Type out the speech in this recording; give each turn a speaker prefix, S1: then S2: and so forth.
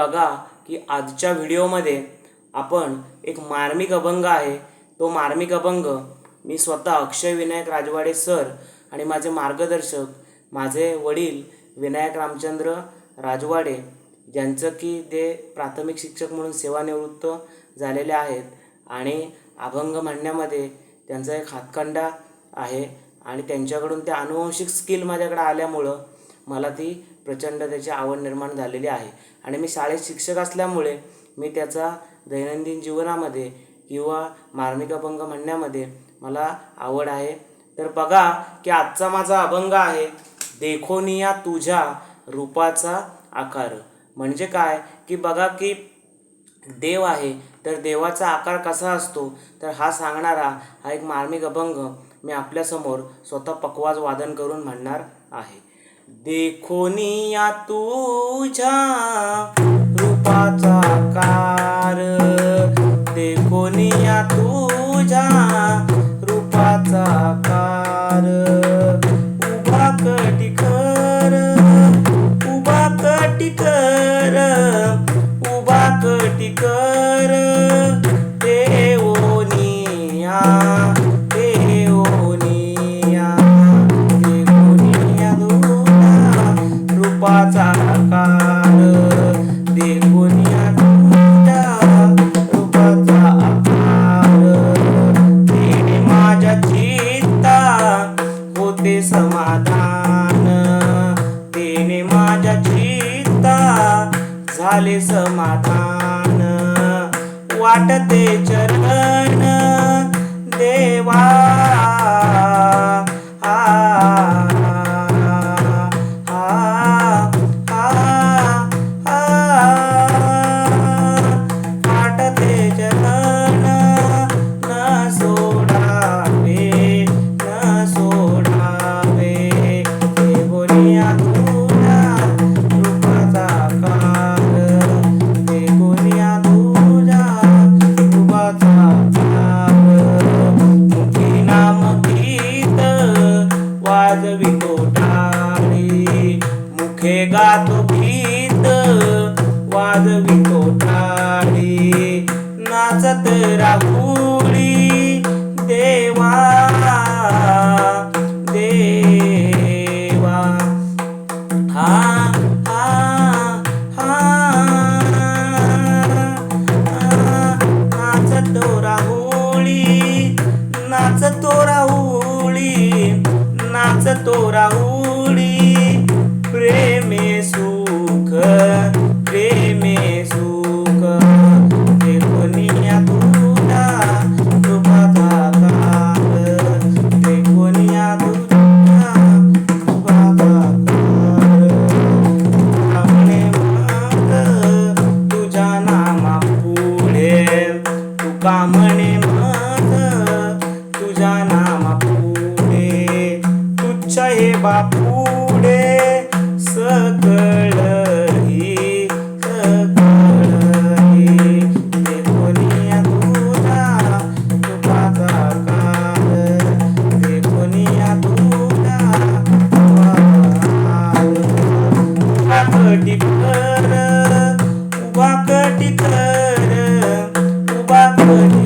S1: बघा की आजच्या व्हिडिओमध्ये आपण एक मार्मिक अभंग आहे. तो मार्मिक अभंग मी स्वतः अक्षय विनायक राजवाडे सर आणि माझे मार्गदर्शक माझे वडील विनायक रामचंद्र राजवाडे ज्यांचं की ते प्राथमिक शिक्षक म्हणून सेवानिवृत्त झालेले आहेत. आणि अभंग म्हणण्यामध्ये त्यांचा एक हातखंडा आहे आणि त्यांच्याकडून त्या अनुवंशिक स्किल माझ्याकडे आल्यामुळं मला ती प्रचंड त्याची आवड निर्माण झालेली आहे. आणि मी शाळेत शिक्षक असल्यामुळे मी त्याचा दैनंदिन जीवनामध्ये किंवा मार्मिक अभंग म्हणण्यामध्ये मला आवड आहे. तर बघा की आजचा माझा अभंग आहे देखोनिया तुझ्या रूपाचा आकार. म्हणजे काय? की बघा की देव आहे तर देवाचा आकार कसा असतो? तर हा सांगणारा हा एक मार्मिक अभंग मी आपल्यासमोर स्वतः पकवाज वादन करून म्हणणार आहे. देखोनिया तुझ्या रूपाचा का रूपाचा आकार. देवोनिया तुझ्या रूपाचा आकार. तेने माझ्या चित्ता होते समाधान. तेने माझ्या चित्ता झाले समाधान. वाटते चरण देवा. मुखे गातो. गीत वाजवितो टाळी नाचत राहुळी देवा देवा. हा हा हा नाचतो राहुळी नाचतो राहुळी नाचतो राहुळी कामणे म्हणे मग? तुझ्या नामा पुढे तुच्छ हे बापुडे सकळ ही सकळ ही देखोनिया Bye.